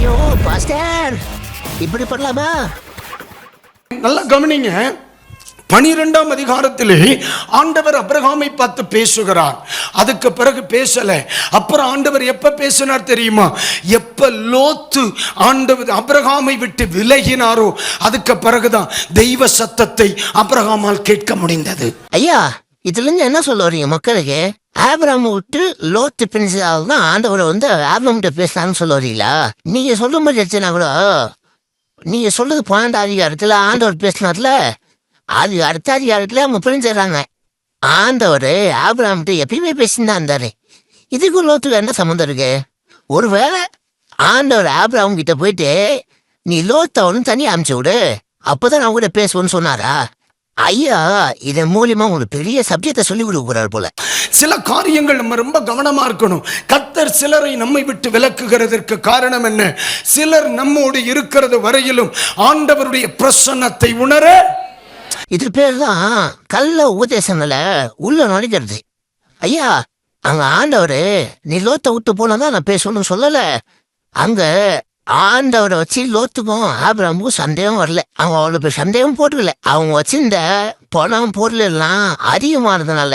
ஐயோ பாஸ்டர். இப்படி பண்ணலாமா? நல்லா கவனிங்க. பனிரெண்டாம் அதிகாரத்திலே ஆண்டவர் அபிரகாமை பார்த்து பேசுகிறார். அதுக்கு பிறகு பேசல. அப்புறம் ஆண்டவர் எப்ப பேசினார் தெரியுமா? எப்ப லோத்து ஆண்டவர் அபிரகாமை விட்டு விலகினாரோ அதுக்கு பிறகுதான் தெய்வ சத்தத்தை அபிரகாமால் கேட்க முடிந்தது. ஐயா இதுல இருந்து என்ன சொல்ல வரீங்க மக்களுக்கு ஆபிராம் விட்டு லோத்து பிரின்சால் தான் ஆண்டவரை வந்து ஆபிரம்கிட்ட பேசினான்னு சொல்ல வரீங்களா? நீங்க சொல்ல மாதிரி கூட நீங்க சொல்றது பன்னெண்டு அதிகாரத்துல ஆண்டவர் பேசினார்ல அது அடுத்த அதிகாரத்துல அவங்க பிரிஞ்சிடறாங்க. ஆண்டவர் ஆபிராம்கிட்ட எப்பயுமே பேசின்னு இருந்தாரு. இதுக்கு லோத்துக்கு என்ன சம்மந்தம் இருக்கு? ஒருவேளை ஆண்டவர் ஆபிராம் கிட்ட போயிட்டு நீ லோத்தை ஒன்று தனியாக அனுப்பிச்சு விடு அப்போதான் நான் கூட பேசுவோன்னு சொன்னாரா? ஐயா இதன் மூலியமா ஒரு பெரிய சப்ஜெக்ட சொல்லி கொடுக்குறாரு போல. சில காரியங்கள் நம்ம ரொம்ப கவனமா இருக்கணும். கத்தர் சிலரை நம்மை விட்டு விலக்குகிறதற்கு காரணம் என்ன? சிலர் நம்மோடு இருக்கிறது வரையிலும் ஆண்டவருடைய பிரசன்னத்தை உணர இது பேர் தான் கள்ள உபதேசங்கள உள்ள நுழைக்கிறது ஐயா அங்க ஆண்டவரு நீ லோத்தை விட்டு போனதான் நான் பேசணும்னு சொல்லல. அங்க ஆண்டவரை வச்சு லோத்துக்கும் ஆபிரமுக்கும் சந்தேகம் வரல. அவங்க அவ்வளோ பேர் சந்தேகம் போட்டுக்கல. அவங்க வச்சிருந்த பணம் பொருள் எல்லாம் அதிகமானதுனால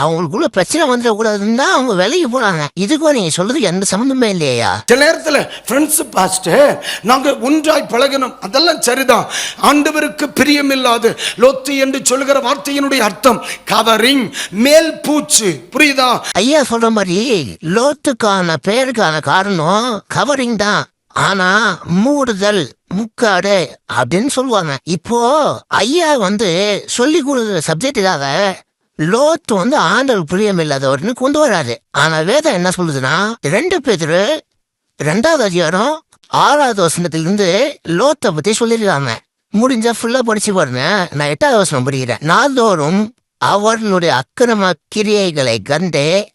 அவங்களுக்குள்ள பிரச்சனை வந்துடக்கூடாதுன்னு தான் அவங்க விலைக்கு போனாங்க. இதுக்கும் நீங்க சொல்றது எந்த சம்மந்தமே இல்லையா? சில நேரத்தில் ஃப்ரெண்ட்ஸ் பாஸ்டர் நாங்கள் ஒன்றாய் பழகணும் அதெல்லாம் சரிதான். ஆண்டவருக்கு பிரியமில்லாது லொத்து என்று சொல்லுகிற வார்த்தையினுடைய அர்த்தம் கவரிங் மேல் பூச்சு. புரியுதா? ஐயா சொல்ற மாதிரி லோத்துக்கான பேருக்கான காரணம் கவரிங் தான். ஆனா மூடுதல் முக்காடு அப்படின்னு சொல்லுவாங்க. இப்போ ஐயா வந்து சொல்லி கொடுக்குற சப்ஜெக்டுக்காக லோத்து வந்து ஆண்டவர் பிரியம் இல்லாதவர்னு கொண்டு வராது ஆனா வேதம் என்ன சொல்லுதுன்னா ரெண்டு பேர் ரெண்டாவது அதிகாரம் ஆறாவது வசனத்திலிருந்து லோத்தை பத்தி சொல்லியிருக்காங்க. முடிஞ்சா ஃபுல்லா படிச்சு பாருங்க. நான் எட்டாவது வசனம் படிக்கிறேன். நாள்தோறும் அவர்களுடைய அக்கிரம கிரியைகளை கண்டு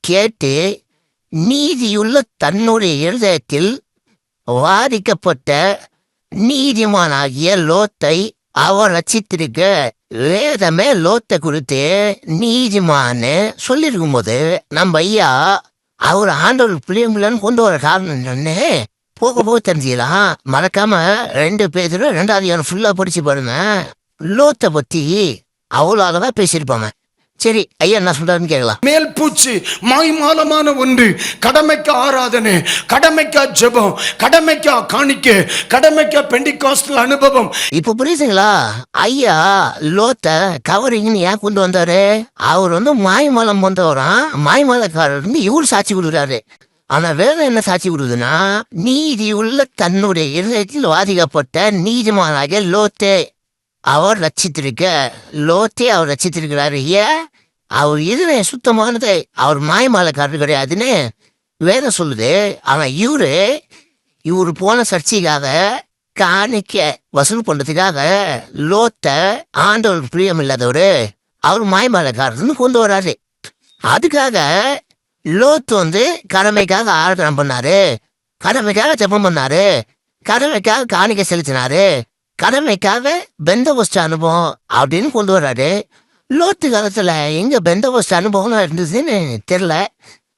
கேட்டு நீதியுள்ள தன்னுடைய இருதயத்தில் வாதிக்கப்பட்ட நீதிமானாகிய லோத்தை அவர் ரச்சித்திருக்க வேதமே லோத்தை குறித்து நீதிமான்னு சொல்லியிருக்கும் போது நம்ம ஐயா அவர் ஆண்டவர் பிள்ளைங்களன்னு கொண்டு வர காரணம் என்னன்னு போக போக தெரிஞ்சுக்கலாம் மறக்காம ரெண்டு பேரும் ரெண்டாவது ஃபுல்லா படிச்சு பாருங்க. லோத்தை பத்தி அவ்வளோ அழகாக பேசியிருப்பாங்க. சரி ஐயா என்ன சொல்றாருன்னு கேட்கலாம் மேல் பூச்சு மாய்மாலமான ஒன்று. கடமைக்கு ஆராதனை கடமைக்கா ஜெபம் கடமைக்கா காணிக்க கடமைக்கா பெண்டிகாஸ்டல் அனுபவம். இப்ப புரியுதுங்களா ஐயா லோத்த கவரிங்னு ஏன் கொண்டு வந்தாரு? அவர் வந்து மாய்மலம் வந்தவராம். மாய்மலக்காரர் வந்து இவர் சாட்சி கொடுக்குறாரு. ஆனா வேற என்ன சாட்சி கொடுக்குதுன்னா நீதி உள்ள தன்னுடைய இருதயத்தில் வாதிக்கப்பட்ட நீதிமானாகிய லோத்தே. அவர் ரச்சித்திருக்க லோத்தே அவர் ரச்சித்திருக்கிறாரு. ஏன் அவர் இதுல சுத்தமானது அவர் மாயமாலக்காரர் கிடையாதுன்னு வேதம் சொல்லுது. ஆனால் இவரு இவர் போன சர்ச்சைக்காக காணிக்க வசூல் பண்ணுறதுக்காக லோத்த ஆண்டவர் பிரியம் இல்லாதவர் அவர் மாயமாலக்காரர்னு கொண்டு வராரு. அதுக்காக லோத்து வந்து கடமைக்காக ஆராதனை பண்ணாரு. கடமைக்காக ஜெபம் பண்ணாரு. கடமைக்காக காணிக்க செலுத்தினாரு. கடமைக்காக பெந்தபஸ்ட் அனுபவம் அப்படின்னு கொண்டு வர்றாரு. லோத்து காலத்தில் எங்க பெந்தபஸ்ட் அனுபவம் இருந்ததுன்னு தெரியல.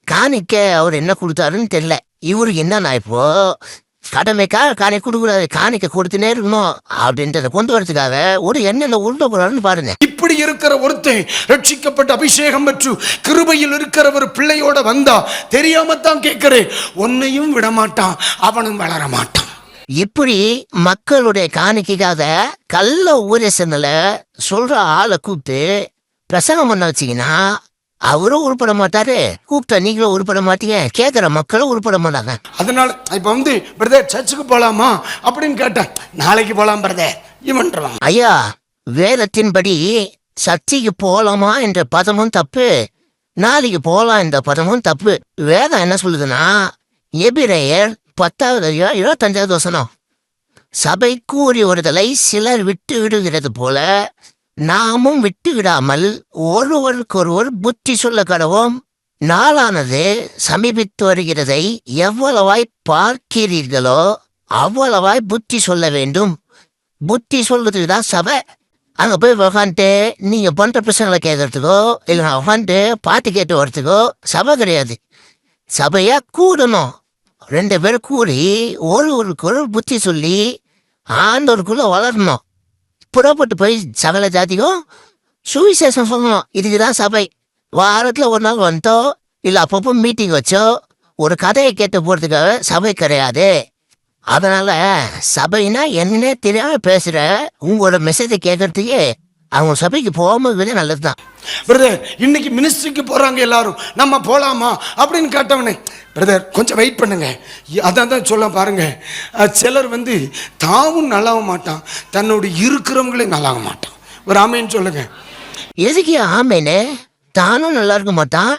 காணிக்க அவர் என்ன கொடுத்தாருன்னு தெரில இவருக்கு என்னன்னா இப்போ கடமைக்காக காணி கொடுக்கூடாது காணிக்க கொடுத்துனே இருக்கணும் அப்படின்றத கொண்டு வரதுக்காக ஒரு என்னென்ன உருண்ட போறாருன்னு பாருங்க. இப்படி இருக்கிற ஒருத்தன் ரட்சிக்கப்பட்ட அபிஷேகம் பெற்று கிருபையில் இருக்கிற ஒரு பிள்ளையோட வந்தா தெரியாம தான் கேட்கிறேன். உன்னையும் விடமாட்டான் அவனும் வளர மாட்டான் இப்படி மக்களுடைய காணிக்கைக்காக கள்ள உபதேசங்கள சொல்ற ஆளை கூப்பிட்டு பிரசங்கம் பண்ண வச்சீங்கன்னா அவரும் உருப்பட மாட்டாரு. கூப்பிட்டா நீங்களும் உருப்பட மாட்டீங்க. கேட்குற மக்களும் உருப்பட மாட்டாங்க. அதனால இப்ப வந்து பிரதர் சர்ச்சுக்கு போலாமா? அப்படின்னு கேட்டேன். நாளைக்கு போலாம் பிரதர் இவன்றான் ஐயா வேதத்தின்படி சர்ச்சைக்கு போலாமா என்ற பதமும் தப்பு. நாளைக்கு போலாம் என்ற பதமும் தப்பு. வேதம் என்ன சொல்லுதுன்னா எபிரேயர் பத்தாவது அதிகாரம் இருபத்தஞ்சாவது வசனம். சபை கூறி ஒருதலை சிலர் விட்டு விடுகிறது போல நாமும் விட்டு விடாமல் ஒருவருக்கொருவர் புத்தி சொல்ல கடவோம். நாளானது சமீபித்து வருகிறதை எவ்வளவாய் பார்க்கிறீர்களோ அவ்வளவாய் புத்தி சொல்ல வேண்டும். புத்தி சொல்றதுக்கு தான் சபை. அங்கே போய் உக்காந்துட்டு நீங்கள் பண்ற பிரச்சனைகளை கேட்கறதுக்கோ இல்ல உக்காந்துட்டு பாட்டு கேட்டு வர்றதுக்கோ சபை கிடையாது. சபையா கூடணும். ரெண்டு பேரும் கூடி ஒரு ஒரு புத்தி சொல்லி ஆண்டோருக்குள்ள வளரணும். புறப்பட்டு போய் சகல ஜாதிக்கும் சுவிசேஷம் சொல்லணும். இதுக்குதான் சபை. வாரத்தில் ஒரு நாள் வந்துட்டோ இல்லை அப்பப்போ மீட்டிங் வச்சோ ஒரு கதையை கேட்டு போகிறதுக்காக சபை கிடையாது. அதனால் சபைனா என்னன்னே தெரியாமல் பேசுகிற உங்களோட மெசேஜை கேட்குறதுக்கே அவங்க சபைக்கு போகும்போது நல்லதுதான். பிரதர் இன்னைக்கு மினிஸ்ட்ரிக்கு போறாங்க எல்லாரும். நம்ம போலாமா? அப்படின்னு கேட்டவனே பிரதர் கொஞ்சம் வெயிட் பண்ணுங்க. அதான் தான் சொல்ல பாருங்க. சிலர் வந்து தாவும் நல்லாக மாட்டான். தன்னோட இருக்கிறவங்களே நல்லாக மாட்டான். ஒரு ஆமைன்னு சொல்லுங்க. எதுக்கு ஆமேனு? தானும் நல்லா இருக்க மாட்டான்.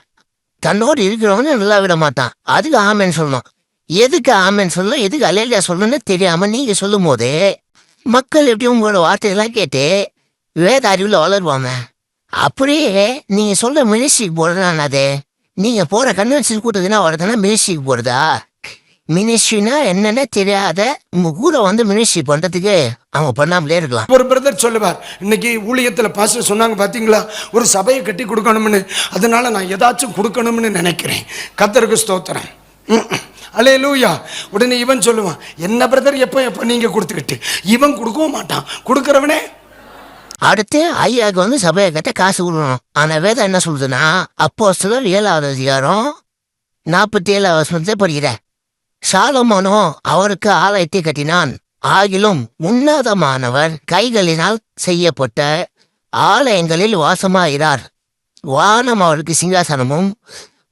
தன்னோடு இருக்கிறவனும் நல்லா விட மாட்டான். அதுக்கு ஆமேன்னு சொல்லணும். எதுக்கு ஆமேன்னு சொல்ல எதுக்கு அலையிலியா சொல்லணும்னு தெரியாம நீங்க சொல்லும் போது மக்கள் எப்படி உங்களோட வார்த்தையெல்லாம் கேட்டு வேத அறிவில் வளருவாங்க அப்படியே நீங்கள் சொல்ற மினிஸ்ட்ரிக்கு போறதுனா அது போகிற போற கன்வென்ஷன் கூட்டத்துனா வரதுனா மினிஸ்ட்ரிக்கு போறதா? மினிஸ்ட்ரினா என்னன்னு தெரியாத உங்க கூட வந்து மினிஸ்ட்ரி பண்றதுக்கு அவங்க பண்ணாமலே இருக்கலாம். ஒரு பிரதர் சொல்லுவார் இன்னைக்கு ஊழியத்தில் பாஸ்டர் சொன்னாங்க பார்த்தீங்களா ஒரு சபையை கட்டி கொடுக்கணும்னு. அதனால நான் ஏதாச்சும் கொடுக்கணும்னு நினைக்கிறேன். கத்தருக்கு ஸ்தோத்திரம். அலே லூயா உடனே இவன் சொல்லுவான் என்ன பிரதர் எப்போ எப்போ நீங்கள் கொடுத்துக்கிட்டு? இவன் கொடுக்கவும் மாட்டான். கொடுக்குறவனே அடுத்து ஐயாவுக்கு வந்து சபையை கிட்ட காசு கொடுக்கணும். ஆனா வேதம் என்ன சொல்லுதுன்னா அப்போ சிலர் ஏழாவது அதிகாரம் நாற்பத்தி ஏழாவது வசனத்தை படிக்கிற. சாலமோனோ அவருக்கு ஆலயத்தை கட்டினான். ஆகிலும் உன்னதமானவர் கைகளினால் செய்யப்பட்ட ஆலயங்களில் வாசமாயிறார் வானம் அவருக்கு சிங்காசனமும்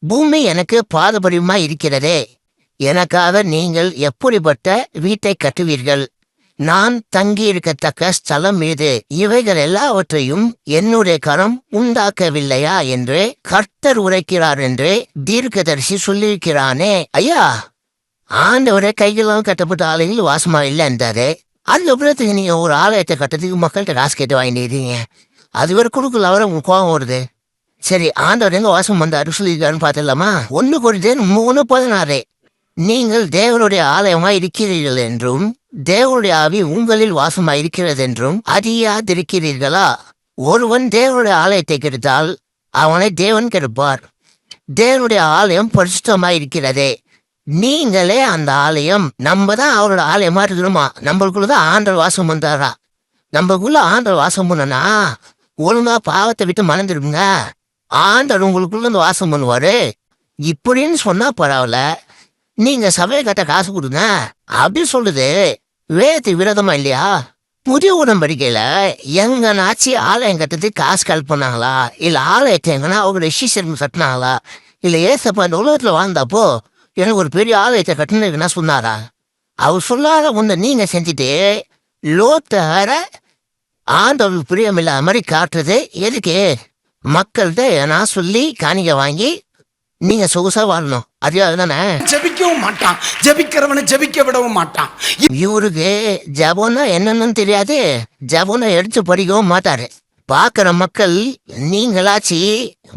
பூமி எனக்கு பாதபடியுமா இருக்கிறதே. எனக்காக நீங்கள் எப்படிப்பட்ட வீட்டை கட்டுவீர்கள்? நான் தங்கியிருக்கத்தக்க ஸ்தலம் மீது இவைகள் எல்லாவற்றையும் என்னுடைய கரம் உண்டாக்கவில்லையா என்று கர்த்தர் உரைக்கிறார் என்று தீர்க்கதரிசி சொல்லியிருக்கிறானே. ஐயா ஆண்டவரே கைகளும் கட்டப்பட்ட ஆலையில் வாசமா இல்லைன்றாரு அதுக்கப்புறத்துக்கு நீங்க ஒரு ஆலயத்தை கட்டத்துக்கு மக்கள்கிட்ட காசு கேட்டு வாங்கிடுறீங்க அது வரை கொடுக்கல அவரை உங்களுக்கு கோபம் வருது. சரி ஆண்டவர் எங்க வாசம் வந்தாரு சொல்லியிருக்காருன்னு பார்த்துடலாமா? ஒன்று கொடுத்தேன் மூணு பதினாறு. நீங்கள் தேவனுடைய ஆலயமாக இருக்கிறீர்கள் என்றும் தேவனுடைய ஆவி உங்களில் வாசமாக இருக்கிறதென்றும் அறியாதிருக்கிறீர்களா? ஒருவன் தேவனுடைய ஆலயத்தை கெடுத்தால் அவனை தேவன் கெடுப்பார். தேவனுடைய ஆலயம் பரிசுத்தமா இருக்கிறதே நீங்களே அந்த ஆலயம் நம்ம தான் அவரோட ஆலயமா இருக்கணுமா? நம்மளுக்குள்ளதான் ஆண்டவர் வாசம் வந்தாரா நம்மளுக்குள்ள ஆண்டவர் வாசம் பண்ணனா? ஒழுங்கா பாவத்தை விட்டு மறந்துடுங்க. ஆண்டர் உங்களுக்குள்ள இருந்து வாசம் பண்ணுவாரு. இப்படின்னு சொன்னா பரவாயில்ல. நீங்க சபையை கட்ட காசு கொடுங்க. அப்படி சொல்லுது. வேதத்துக்கு விரதமா இல்லையா? புதிய உடம்படிக்கையில எங்க நாச்சி ஆலயம் கட்டுறதுக்கு காசு கல் பண்ணாங்களா? இல்ல ஆலயத்தை எங்கன்னா அவங்க ரிஷிசன் கட்டினாங்களா? இல்ல ஏசப்பா இந்த உலகத்துல வாழ்ந்தப்போ எனக்கு ஒரு பெரிய ஆலயத்தை கட்டினதுன்னா சொன்னாரா? அவர் சொல்லாத ஒன்று நீங்க செஞ்சுட்டு லோத்தார ஆண்டவருக்கு பிரியமில்லாத மாதிரி காட்டுறது எதுக்கு? மக்கள்கிட்ட நான் சொல்லி காணிக்க வாங்கி நீங்க சொகுசா வாழணும். அது அதுதானே? ஜெபிக்கவும் மாட்டான். ஜெபிக்கிறவனை ஜெபிக்க விடவும் மாட்டான். இவருக்கு ஜபம்னா என்னன்னு தெரியாது. ஜபம்னா எடுத்து படிக்கவும் மாட்டாரு. பார்க்குற மக்கள் நீங்களாச்சு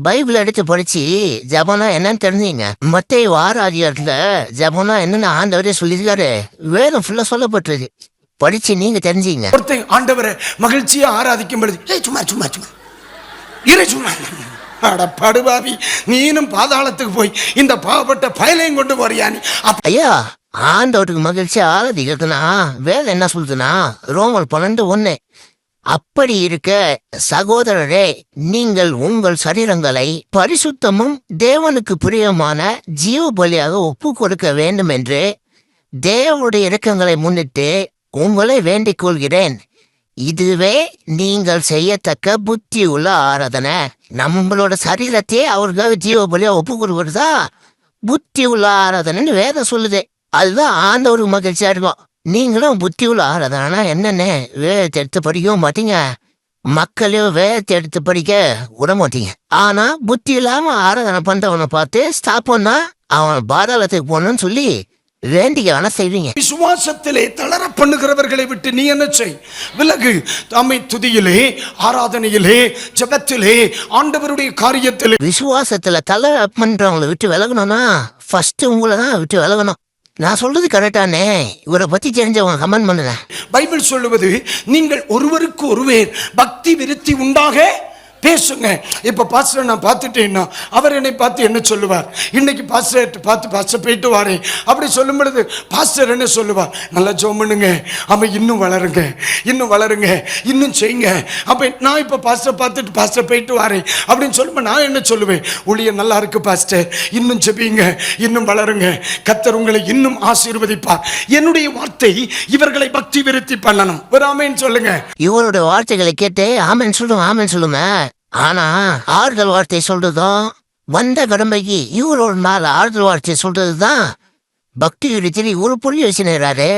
பைபிள் எடுத்து படிச்சு ஜபம்னா என்னன்னு தெரிஞ்சீங்க. மற்ற வாராதிகாரத்துல ஜபம்னா என்னன்னு ஆண்டவரே சொல்லியிருக்காரு. வேதம் ஃபுல்லா சொல்லப்பட்டிருக்கு. படிச்சு நீங்க தெரிஞ்சீங்க. ஒருத்தன் ஆண்டவரை மகிழ்ச்சியா ஆராதிக்கும் பொழுது ஏய் சும்மா சும்மா சும்மா இரு. சும்மா அட படுபாவி நீனும் பாதாளத்துக்கு போய் இந்த பாவப்பட்ட பயலையும் கொண்டு போறியா நீ? ஐயா ஆண்டவருக்கு மகிழ்ச்சி ஆராதிக்கிறதுனா வேலை என்ன சொல்லுதுன்னா ரோமல் பன்னெண்டு ஒன்னு அப்படி இருக்க சகோதரரே நீங்கள் உங்கள் சரீரங்களை பரிசுத்தமும் தேவனுக்கு பிரியமான ஜீவ பலியாக ஒப்பு கொடுக்க வேண்டும் என்று தேவனுடைய இறக்கங்களை முன்னிட்டு உங்களை வேண்டிக் கொள்கிறேன். இதுவே நீங்கள் செய்யத்தக்க புத்தி உள்ள ஆராதனை. நம்மளோட சரீரத்தையே அவருக்காக ஜீவ பலியா ஒப்பு கொடுக்கறதா புத்தி உள்ள ஆராதனைன்னு வேதம் சொல்லுது. அதுதான் ஆண்டவருக்கு மகிழ்ச்சியா இருக்கும். நீங்களும் புத்தி உள்ள ஆராதனைனா என்னென்ன வேதத்தை எடுத்து படிக்கவும் மாட்டீங்க. மக்களையும் வேதத்தை எடுத்து படிக்க விட மாட்டீங்க. ஆனா புத்தி இல்லாம ஆராதனை பண்றவனை பார்த்து ஸ்டாப் பண்ணா அவன் பாதாளத்துக்கு போகணும்னு சொல்லி வேண்டிக்க வேணா செய்வீங்க. விசுவாசத்திலே தளர பண்ணுகிறவர்களை விட்டு நீ என்ன செய்? விலகு. தாமை துதியிலே ஆராதனையிலே ஜெபத்திலே ஆண்டவருடைய காரியத்திலே. விசுவாசத்துல தலை பண்றவங்களை விட்டு விலகணும்னா ஃபர்ஸ்ட் உங்களை தான் விட்டு விலகணும். நான் சொல்றது கரெக்டானே இவரை பத்தி தெரிஞ்சவங்க கமெண்ட் பண்ணுங்க. பைபிள் சொல்லுவது நீங்கள் ஒருவருக்கு ஒருவர் பக்தி விருத்தி உண்டாக பேசுங்க. இப்போ பாஸ்டர் நான் பார்த்துட்டேன்னா அவர் என்னை பார்த்து என்ன சொல்லுவார்? இன்னைக்கு பாஸ்டர் பார்த்து பாஸ்டர் போயிட்டு வரேன் அப்படி சொல்லும் பொழுது பாஸ்டர் என்ன சொல்லுவார்? நல்லா ஜோம் பண்ணுங்க அவன் இன்னும் வளருங்க. இன்னும் வளருங்க. இன்னும் செய்யுங்க. அப்போ நான் இப்போ பாஸ்டர் பார்த்துட்டு பாஸ்டர் போயிட்டு வாரேன் அப்படின்னு சொல்லும்போது நான் என்ன சொல்லுவேன்? ஒளிய நல்லா இருக்கு பாஸ்டர். இன்னும் ஜெபிங்க. இன்னும் வளருங்க. கத்தர் உங்களை இன்னும் ஆசீர்வதிப்பார். என்னுடைய வார்த்தை இவர்களை பக்தி விருத்தி பண்ணணும். ஒரு ஆமேன்னு சொல்லுங்க. இவருடைய வார்த்தைகளை கேட்டு ஆமைன்னு சொல்லும் ஆமைன்னு சொல்லுமே. ஆனா ஆறுதல் வார்த்தை சொல்றதும் வந்த கடமைக்கு இவரோட நாள் ஆறுதல் வார்த்தை சொல்றதுதான். பக்தி விருத்தியில் இவரு புரிய வச்சுனாரு.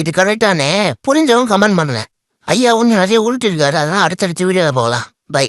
இது கரெக்டானே புரிஞ்சவங்க கமெண்ட் பண்ணுங்க ஐயா ஒன்று நிறைய உருட்டிருக்காரு. அதெல்லாம் அடுத்தடுத்த வீடியோவில் போகலாம். பை